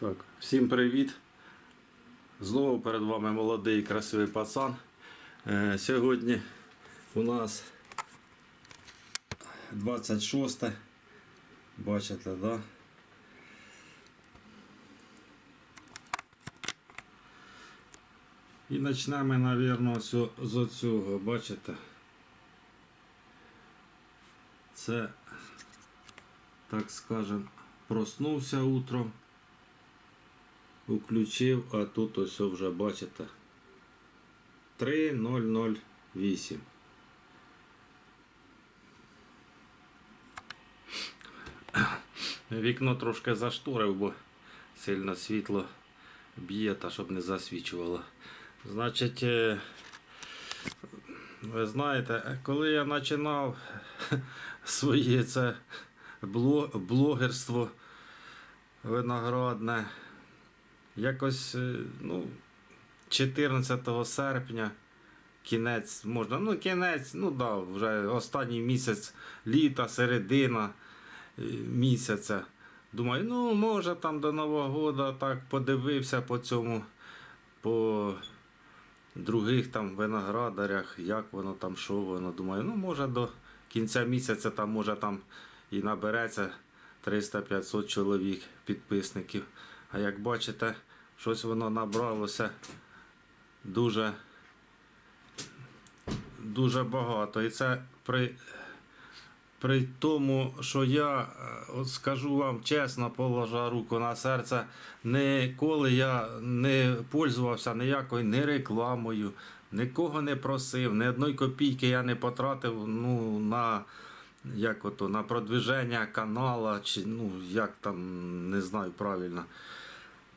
Так, всім привіт. Знову перед вами молодий красивий пацан. Е, сьогодні у нас 26. Бачите, да? І почнемо, мабуть, з оцього, бачите? Це, так скажем, проснувся утром. Включив, а тут ось вже бачите 3008. Вікно трошки зашторив, бо сильно світло б'є, та щоб не засвічувало. Значить, е, ви знаєте, коли я починав своє це блогерство виноградне, якось е, ну, 14 серпня, кінець можна, ну кінець, ну да, вже останній місяць літа, середина е, місяця. Думаю, ну може там до Нового року так подивився по цьому, по других там виноградарях, як воно там, що воно. Думаю, ну може до кінця місяця там може там і набереться 300-500 чоловік підписників. А як бачите, щось воно набралося дуже, дуже багато. І це при, при тому, що я е, от скажу вам чесно, положа руку на серце, ніколи я не пользувався ніякою не рекламою, нікого не просив, ні одної копійки я не потратив ну, на, як ото, на продвиження канала, чи ну, як там, не знаю правильно.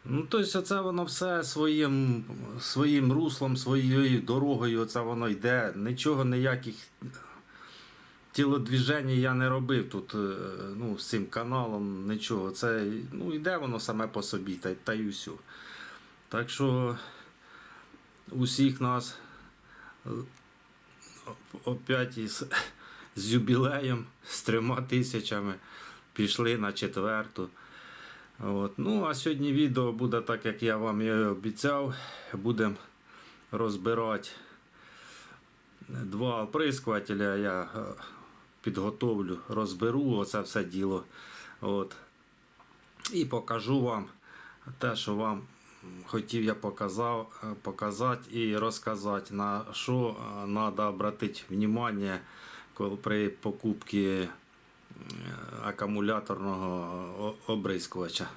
Ну, тобто це воно все своїм, своїм руслом, своєю дорогою, це воно йде. Нічого, ніяких тілодвіжень я не робив тут е, ну, з цим каналом, нічого. Це ну, йде воно саме по собі, та, та й усю. Так що усіх нас е, опять із, з юбілеєм, з трьома тисячами пішли на четверту. От. Ну, а сьогодні відео буде так, як я вам і обіцяв. Будемо розбирати два оприскувателя. Я е, підготовлю, розберу оце все діло. От. І покажу вам те, що вам хотів я показав, е, показати і розказати, на що треба обратити увагу при покупці акумуляторного обрискувача.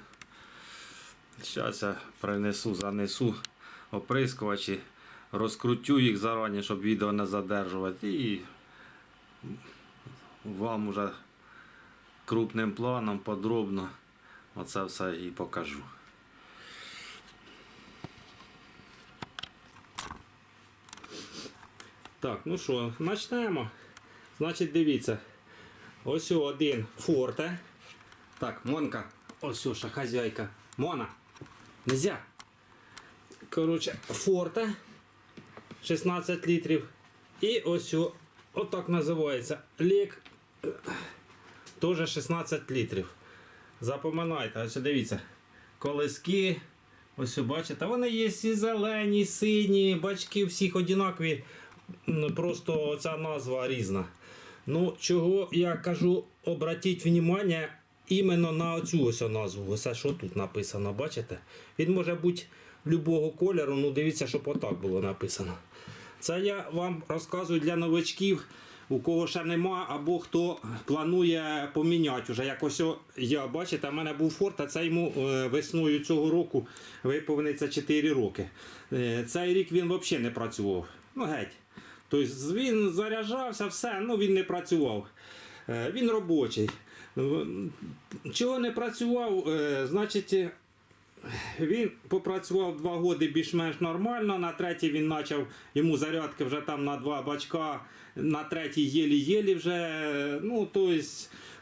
Зараз я принесу, занесу оприскувачі, розкрутю їх зарані, щоб відео не задержувати. І вам уже крупним планом, подробно оце все і покажу. Так, ну що, почнемо. Значить, дивіться. Ось один форте. Так, Монка. Ось ще хазяйка. Мона. Нельзя. Коротше, форте. 16 літрів. І ось отак називається. Лік. е, Теж 16 літрів. Запоминайте, ось дивіться. Колески. Ось бачите, вони є і зелені, сині, бачки всіх одинакові. Просто ця назва різна. Ну, чого я кажу, обратіть внимание іменно на цю ось назву. Ось що тут написано, бачите? Він може бути любого кольору, ну дивіться, щоб отак було написано. Це я вам розказую для новачків, у кого ще нема, або хто планує поміняти вже. Як ось я бачите, в мене був форт, а це йому е, весною цього року виповниться 4 роки. Е, Цей рік він взагалі не працював. Ну геть. Тобто він заряджався, все, ну він не працював. Е, Він робочий. Ну, Чого не працював, е, значить. він попрацював два роки більш-менш нормально. На третій він почав йому зарядки вже там на два бачка, на третій єлі-єлі вже. Ну, тобто,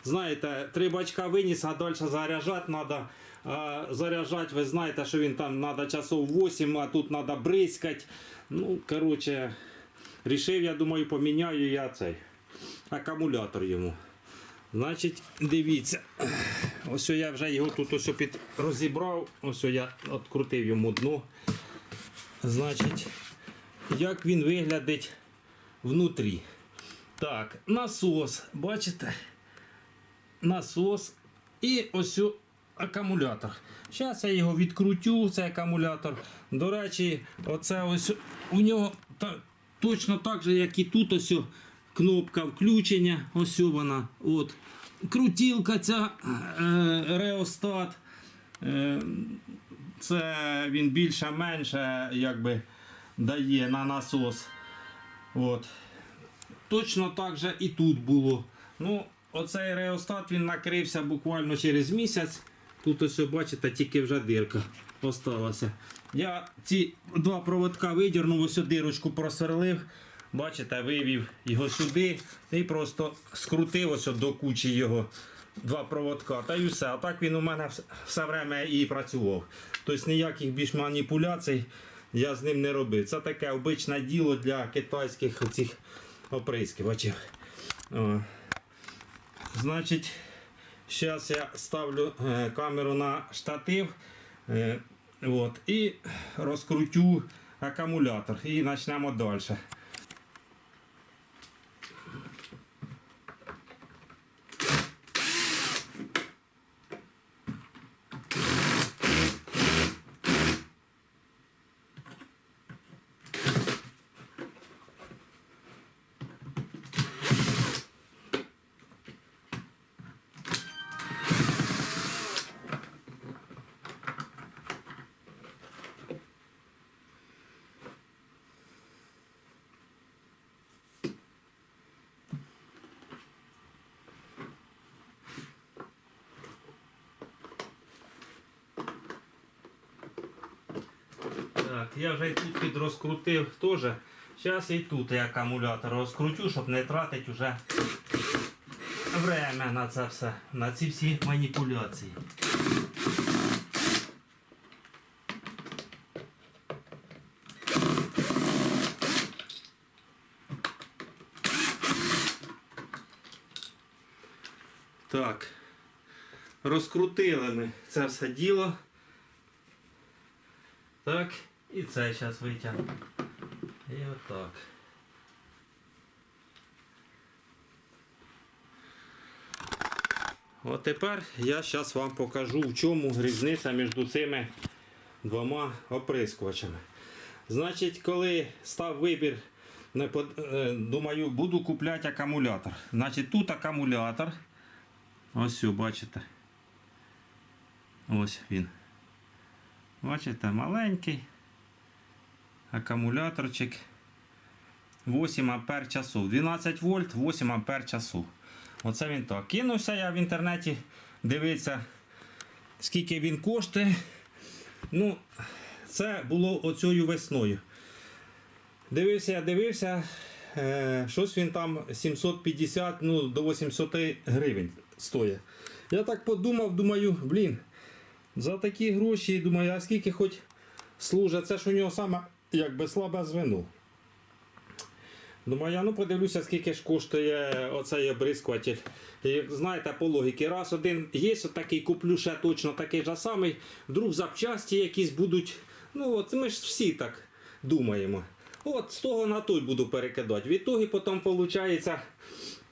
знаєте, три бачка виніс, а далі заряджати треба. А заряджати, ви знаєте, що він там треба часов 8, а тут треба бризкати. Ну, коротше, рішив, я думаю, поміняю я цей акумулятор йому. Значить, дивіться. Ось я вже його тут ось під розібрав. Ось я відкрутив йому дно. Значить, як він виглядить внутрі. Так, насос, бачите? Насос і ось акумулятор. Зараз я його відкрутю, цей акумулятор. До речі, оце ось у нього точно так же, як і тут ось кнопка включення. Ось вона. От. Крутілка ця е, реостат. Е, це він більше-менше якби дає на насос. От. Точно так же і тут було. Ну, оцей реостат він накрився буквально через місяць. Тут ось бачите, тільки вже дирка осталася. Я ці два проводка видірнув, ось дирочку просверлив. Бачите, вивів його сюди і просто скрутив ось до кучі його два проводка. Та й все. А так він у мене все время і працював. Тобто ніяких більш маніпуляцій я з ним не робив. Це таке обичне діло для китайських оцих оприскувачів. О. Значить, зараз я ставлю е, камеру на штатив е, от, і розкрутю акумулятор і почнемо далі. Так, я вже тут підрозкрутив теж. Зараз і тут я акумулятор розкрутю, щоб не тратити вже время на це все, на ці всі маніпуляції. Так, розкрутили ми це все діло. Так, і це зараз витягну. І отак. От тепер я зараз вам покажу, в чому різниця між цими двома оприскувачами. Значить, коли став вибір, е, думаю, буду купляти акумулятор. Значить, тут акумулятор. Ось, бачите. Ось він. Бачите, маленький акумуляторчик 8 ампер часу. 12 вольт, 8 ампер часу. Оце він так. Кинувся я в інтернеті дивитися, скільки він коштує. Ну, це було оцею весною. Дивився, я дивився, е, щось він там 750 ну, до 800 гривень стоїть. Я так подумав, думаю, блін, за такі гроші, думаю, а скільки хоч служить, це ж у нього саме якби слабе звено. Думаю, я ну подивлюся, скільки ж коштує оцей обрискуватель. І, знаєте, по логіки, раз один є такий, куплю ще точно такий же самий, вдруг запчасті якісь будуть. Ну от ми ж всі так думаємо. От з того на той буду перекидати. В ітогі потім виходить,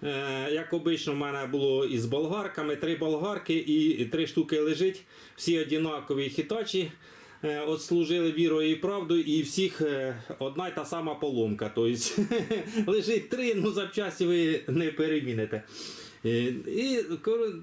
е, як обично, в мене було із болгарками, три болгарки і три штуки лежить, всі однакові хітачі. Е, От служили вірою і правдою, і всіх е, одна й та сама поломка. Тобто лежить три, ну запчасті ви не переміните. Е, І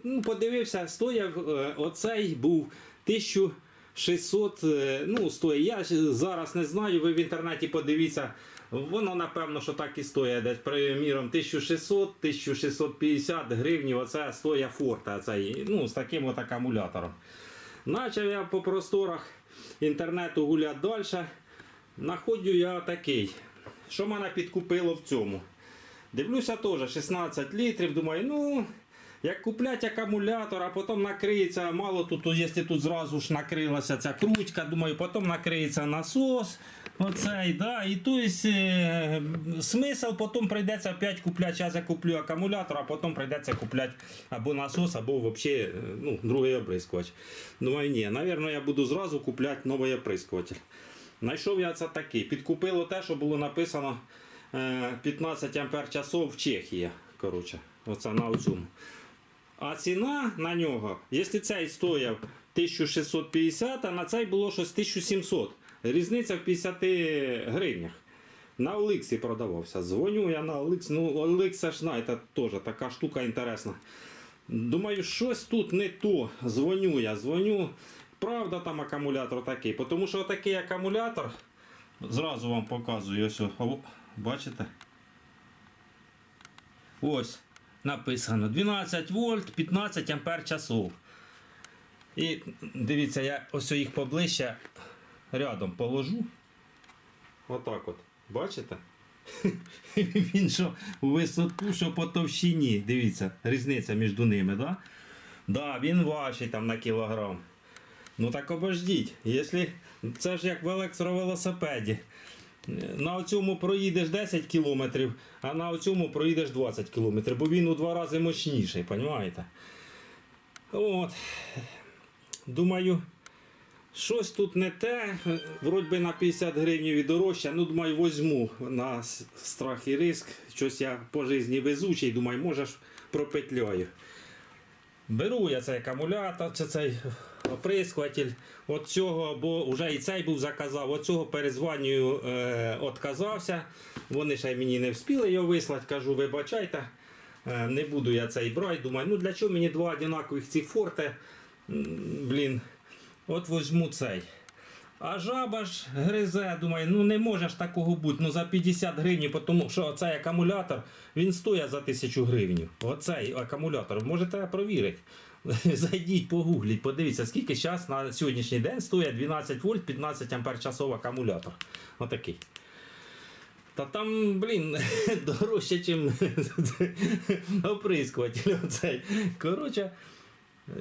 ну, подивився, стояв оцей був 1600, е, ну стоїть. Я зараз не знаю, ви в інтернеті подивіться. Воно напевно, що так і стоїть десь приміром 1600-1650 гривень. Оце стоїть форта цей, ну, з таким от акумулятором. Начав я по просторах інтернету гулять далі. Находжу я такий. Що мене підкупило в цьому? Дивлюся теж 16 літрів. Думаю, ну Як куплять акумулятор, а потім накриється, мало тут, якщо тут зразу ж накрилася ця крутька, думаю, потім накриється насос. Оцей, да, і то есть, е, смисл потім прийдеться опять купляти. Зараз я куплю акумулятор, а потім прийдеться купляти або насос, або взагалі ну, другий оприскувач. Думаю, ні, напевно, я буду зразу купляти новий оприскуватель. Знайшов я це такий. Підкупило те, що було написано е, 15 ампер часов в Чехії. Коротше, оце на цьому. А ціна на нього, якщо цей стояв 1650, а на цей було щось 1700. Різниця в 50 гривнях. На Оликсі продавався. Дзвоню я на Оликс. Ну, Оликс, ж знаєте, теж така штука інтересна. Думаю, щось тут не то. Дзвоню я, дзвоню. Правда, там акумулятор такий. Тому що такий акумулятор, зразу вам показую, ось, о, бачите? Ось написано 12 вольт, 15 ампер часов. І дивіться, я ось їх поближче рядом положу. Отак от. Бачите? Він що у висоту, що по товщині. Дивіться, різниця між ними, да? Да, він важчий там на кілограм. Ну так обождіть, якщо це ж як в електровелосипеді. На цьому проїдеш 10 кілометрів, а на цьому проїдеш 20 кілометрів, бо він у два рази мощніший, розумієте? От. Думаю, щось тут не те. Вроді би на 50 гривень і дорожче. Ну, думаю, возьму на страх і риск. Щось я по житті везучий, думаю, може ж пропетляю. Беру я цей акумулятор, чи цей оприскуватель. От цього, бо вже і цей був заказав. От цього перезванню е. Вони ще мені не встигли його вислати. Кажу, вибачайте, е, не буду я цей брати. Думаю, ну для чого мені два однакових цих форти? Блін, от возьму цей. А жаба ж гризе, думаю, ну не може ж такого бути. Ну за 50 гривень, тому що цей акумулятор він стоїть за 1000 гривень. Оцей акумулятор. Можете провірити. Зайдіть, погугліть, подивіться, скільки зараз на сьогоднішній день стоїть 12 вольт 15 ампер акумулятор. Отакий. Та там, блін, дорожче, ніж оприскуватель. Оцей. Коротше,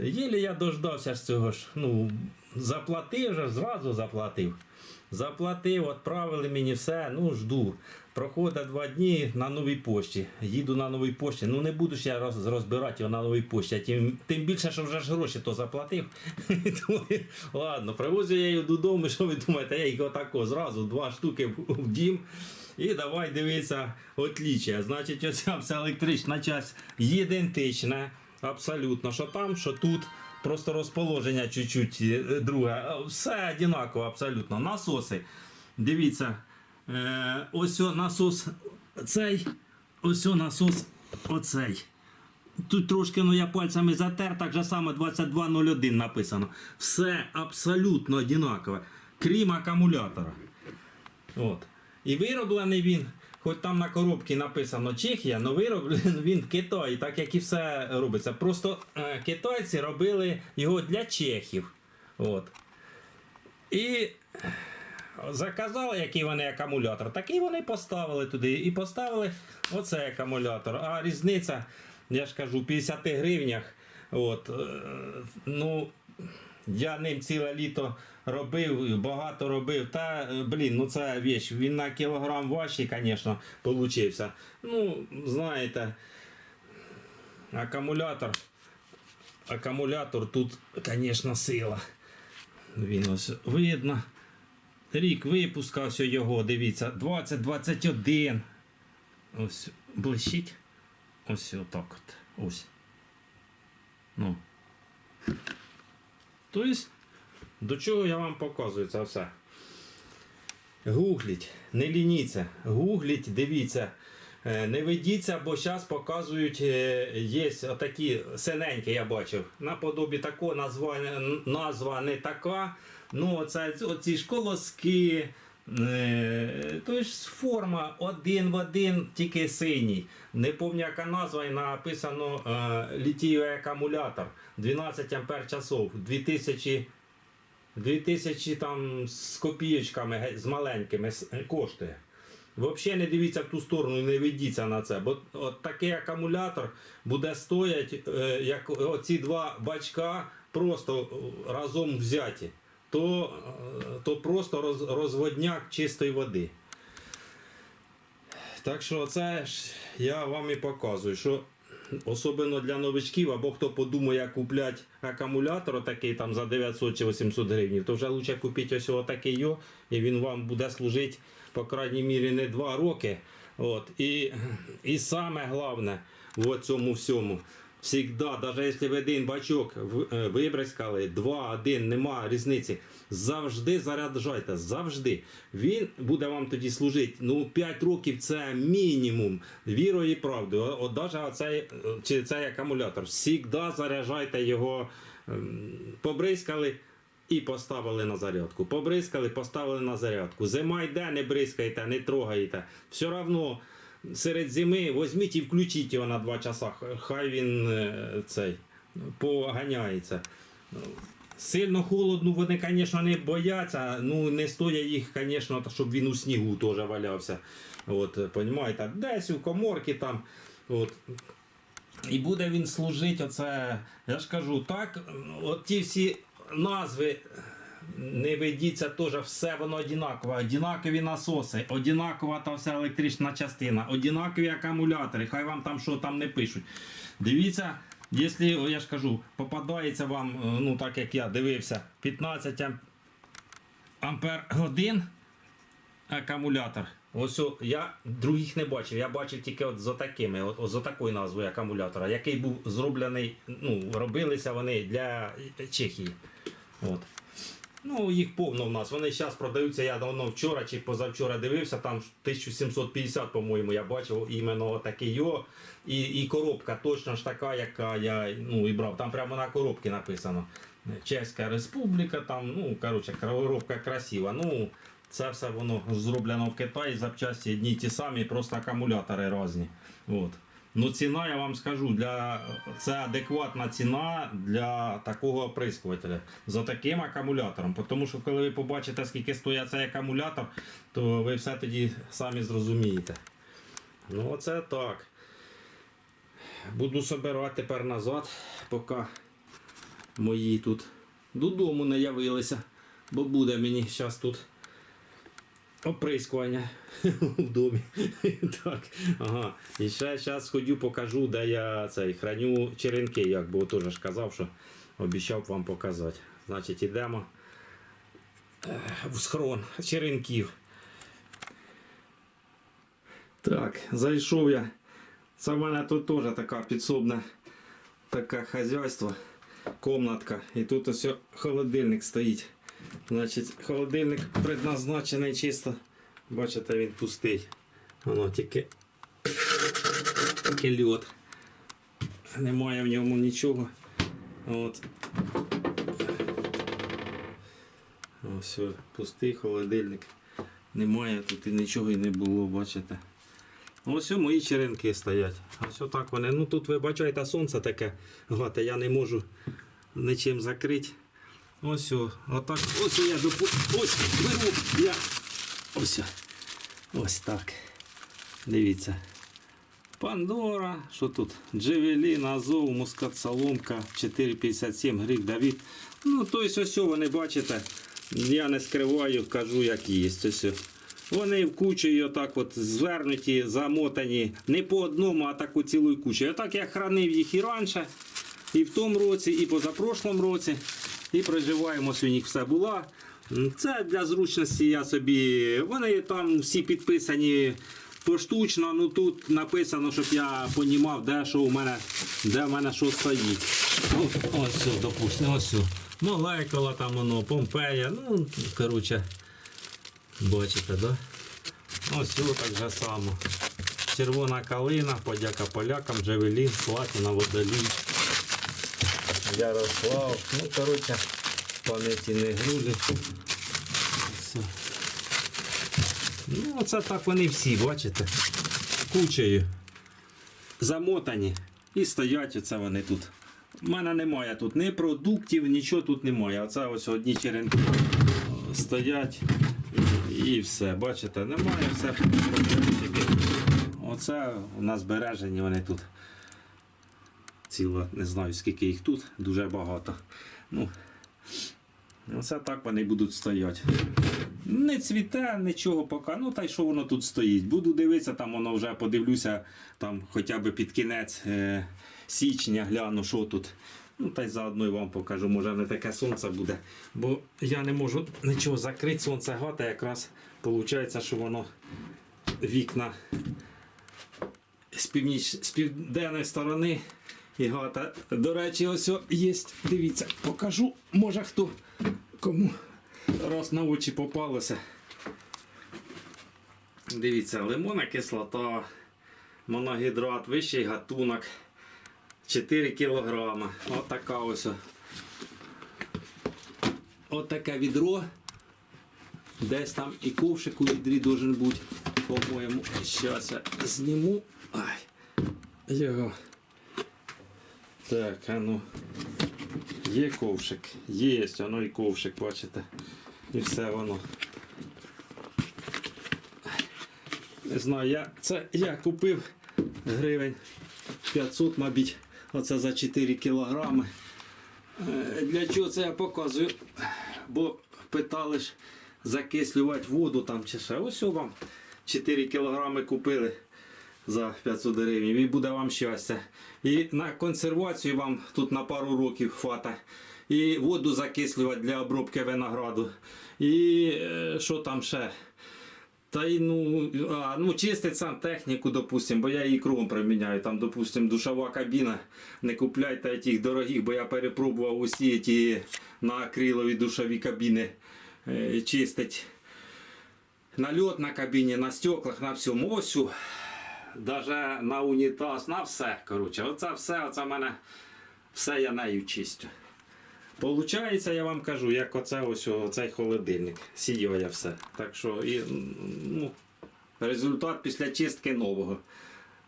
Єлі я дождався ж цього ж. Ну, заплатив же, зразу заплатив. Заплатив, відправили мені все, ну жду. Проходить два дні на новій пошті. Їду на новій пошті. Ну не буду ж я роз, розбирати його на новій пошті. а Тим, тим більше, що вже ж гроші то заплатив. Ладно, привозю я її додому, що ви думаєте, я їх отако зразу два штуки в, дім. І давай дивитися отліччя. Значить, оця вся електрична часть ідентична. Абсолютно, що там, що тут. Просто розположення чуть-чуть е, друге. Все однаково абсолютно. Насоси. Дивіться. Е, ось насос цей. Ось насос оцей. Тут трошки ну, я пальцями затер, так же само 2201 написано. Все абсолютно однакове, крім акумулятора. От. І вироблений він, хоч там на коробці написано Чехія, але вироблений він в Китаї, так як і все робиться. Просто е, китайці робили його для чехів. От. І заказали, який вони акумулятор, такий вони поставили туди. І поставили оцей акумулятор. А різниця, я ж кажу, в 50 гривнях. От, е, ну, я ним ціле літо робив, багато робив. Та, е, блін, ну це віч. Він на кілограм важчий, звісно, получився. Ну, знаєте, акумулятор. Акумулятор тут, звісно, сила. Він ось видно. Рік випускався його, дивіться, 2021. Ось блищить. Ось отак от. Ось. Ну. Тобто, до чого я вам показую це все? Гугліть, не лініться, гугліть, дивіться. Е, Не ведіться, бо зараз показують, е, є отакі синенькі, я бачив. Наподобі такого назва, назва не така. Ну, оце, оці ж колоски. Е, Тобто форма один в один, тільки синій. Не пам'ятаю, яка назва, і написано е, літієвий акумулятор 12 ампер часов 2000 2000 там з копійочками, з маленькими коштує. Взагалі не дивіться в ту сторону і не ведіться на це. Бо от такий акумулятор буде стояти, е, як оці два бачка просто е, разом взяті. То, е, то просто роз, розводняк чистої води. Так що це ж я вам і показую, що особливо для новичків, або хто подумає купляти акумулятор такий там за 900 чи 800 гривень, то вже краще купіть ось отакий йо, і він вам буде служити, по крайній мірі, не 2 роки. От. І, і саме головне в цьому всьому. Всігда, навіть якщо ви один бачок в- е, вибризкали, два, один, нема різниці. Завжди заряджайте, завжди. Він буде вам тоді служити. Ну, 5 років це мінімум вірою і правдою. От навіть оцей, е, чи цей акумулятор. Всігда заряджайте його, ем, побризкали і поставили на зарядку. Побризкали, поставили на зарядку. Зима йде, не бризкайте, не трогаєте. Все одно серед зими візьміть і включіть його на 2 часа. Хай він е, цей поганяється. Сильно холодно вони, звісно, не бояться. Ну, не стоять їх, звісно, щоб він у снігу теж валявся. От, понімаєте, десь у коморки там. От. І буде він служити, оце, я ж кажу, так, от ті всі назви, не ведіться теж, все воно однакове, однакові насоси, однакова та вся електрична частина, однакові акумулятори, хай вам там що там не пишуть. Дивіться, якщо, я ж кажу, попадається вам, е, ну так як я дивився, 15 ампер годин акумулятор. Ось я других не бачив. Я бачив тільки от за такими, от за такою назвою акумулятора, який був зроблений, ну, робилися вони для Чехії. От. Ну, їх повно в нас. Вони зараз продаються. Я давно вчора чи позавчора дивився, там 1750, по-моєму, я бачив іменно такий йо. І, і коробка точно ж така, яка я ну, і брав. Там прямо на коробці написано. Чеська Республіка, там, ну, коротше, коробка красива. Ну, це все воно зроблено в Китаї, запчасті одні ті самі, просто акумулятори різні. От. Ну, ціна, я вам скажу, для, це адекватна ціна для такого оприскувателя за таким акумулятором. Тому що коли ви побачите, скільки стоїть цей акумулятор, то ви все тоді самі зрозумієте. Ну, оце так. Буду собирати тепер назад, поки мої тут додому не явилися, бо буде мені зараз тут оприскування в домі. так, ага. І ще зараз сходю, покажу, де я цей храню черенки, як бо теж ж казав, що обіцяв вам показати. Значить, ідемо е, в схрон черенків. Так, зайшов я. Це в мене тут теж така підсобна таке хазяйство, комнатка. І тут ось холодильник стоїть. Значить, холодильник предназначений чисто. Бачите, він пустий. Воно тільки, тільки льод. Немає в ньому нічого. От. Ось пустий холодильник. Немає тут і нічого і не було, бачите. Ось мої черенки стоять. Ось отак вони. Ну тут ви бачите, сонце таке гате, я не можу нічим закрити. Ось о, отак. Ось я допу... Ось беру я. Ось. Ось так. Дивіться. Пандора, що тут? Джевелін, Азов, Мускат Соломка, 4,57 грік Давід. Ну, тобто ось вони бачите, я не скриваю, кажу, як є. Ось. Вони в кучі отак от звернуті, замотані не по одному, а таку цілу кучу. І Отак я хранив їх і раніше, і в тому році, і позапрошлому році. І проживаємо, у них все була. Це для зручності я собі. Вони там всі підписані поштучно. Ну тут написано, щоб я понімав, де що у мене, де в мене що стоїть. Ось, допустимо, ось. Молекула там воно, Помпея. Ну, коротше, бачите, да? Ось так же само. Червона калина, подяка полякам, Джавелін, Платіна, Водолій. Ярослав. Ну, коротше, пам'яті не грузі. Все. Ну, оце так вони всі, бачите? Кучею. Замотані. І стоять оце вони тут. У мене немає тут ні продуктів, нічого тут немає. Оце ось одні черенки стоять. І все, бачите, немає все. Оце у нас збережені вони тут. Ціло, не знаю скільки їх тут, дуже багато. Ну, оце так вони будуть стояти. Не цвіте, нічого поки. Ну та й що воно тут стоїть. Буду дивитися, там воно вже подивлюся, там хоча б під кінець е, січня гляну, що тут. Ну та й заодно і вам покажу, може не таке сонце буде. Бо я не можу нічого закрити, сонце гата, якраз виходить, що воно вікна з, північ... з південної сторони. І гата. До речі, ось є. Дивіться, покажу, може хто кому раз на очі попалося. Дивіться, лимонна кислота, моногідрат, вищий гатунок. 4 кілограма. От така ось. о. От таке відро. Десь там і ковшик у відрі должен бути. По-моєму, зараз я зніму. Ай. Його. Так, а ну. Є ковшик. Є, воно і ковшик, бачите. І все воно. Не знаю, я це я купив гривень 500, мабуть, оце за 4 кілограми. Е, Для чого це я показую? Бо питали ж закислювати воду там чи ще. Ось вам 4 кілограми купили за 500 гривень і буде вам щастя. І на консервацію вам тут на пару років хвата. І воду закислювати для обробки винограду. І е, що там ще? Та й ну, а, ну чистить сам техніку, допустим, бо я її кругом приміняю. Там, допустим, душова кабіна. Не купляйте тих дорогих, бо я перепробував усі ті на акрилові душові кабіни е, чистить. Нальот на кабіні, на стеклах, на всьому. Ось, даже на унітаз, на все. Коротше, оце все, оце в мене все я нею чистю. Получається, я вам кажу, як оце ось цей холодильник. Сіяє все. Так що і, ну, результат після чистки нового.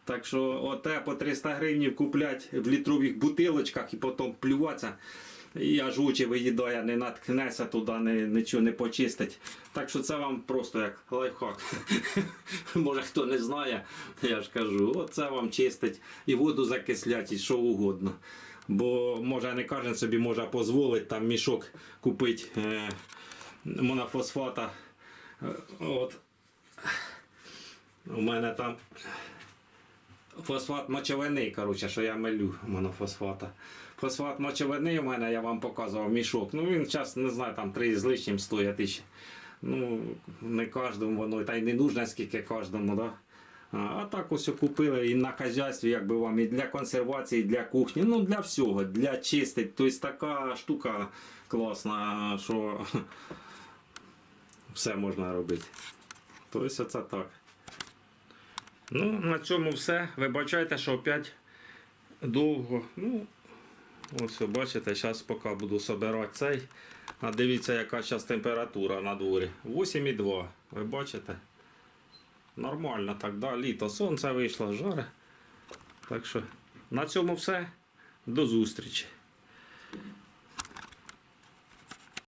Так що оте по 300 гривень куплять в літрових бутилочках і потім плюватися. І аж очі виїдає, не наткнеться туди, не, нічого не почистить. Так що це вам просто як лайфхак. Може хто не знає, я ж кажу, оце вам чистить і воду закислять, і що угодно. Бо може не кожен собі може дозволити там мішок купити е, монофосфата. Е, От. У мене там фосфат мочовини, коротше, що я милю монофосфата. Фосфат мочовини у мене я вам показував мішок. Ну він зараз не знаю, там 3 з лишнім стоять. Ну, не кожному воно, та й не нужно скільки кожному, да? А, так ось купили і на хазяйстві, якби вам і для консервації, і для кухні, ну для всього, для чистить. Тобто така штука класна, що все можна робити. Тобто оце так. Ну, на цьому все. Вибачайте, що опять довго. Ну, ось бачите, зараз поки буду собирати цей. А дивіться, яка зараз температура на дворі. 8,2. Ви бачите? Нормально так, да, літо, сонце вийшло, жаре. Так що на цьому все. До зустрічі.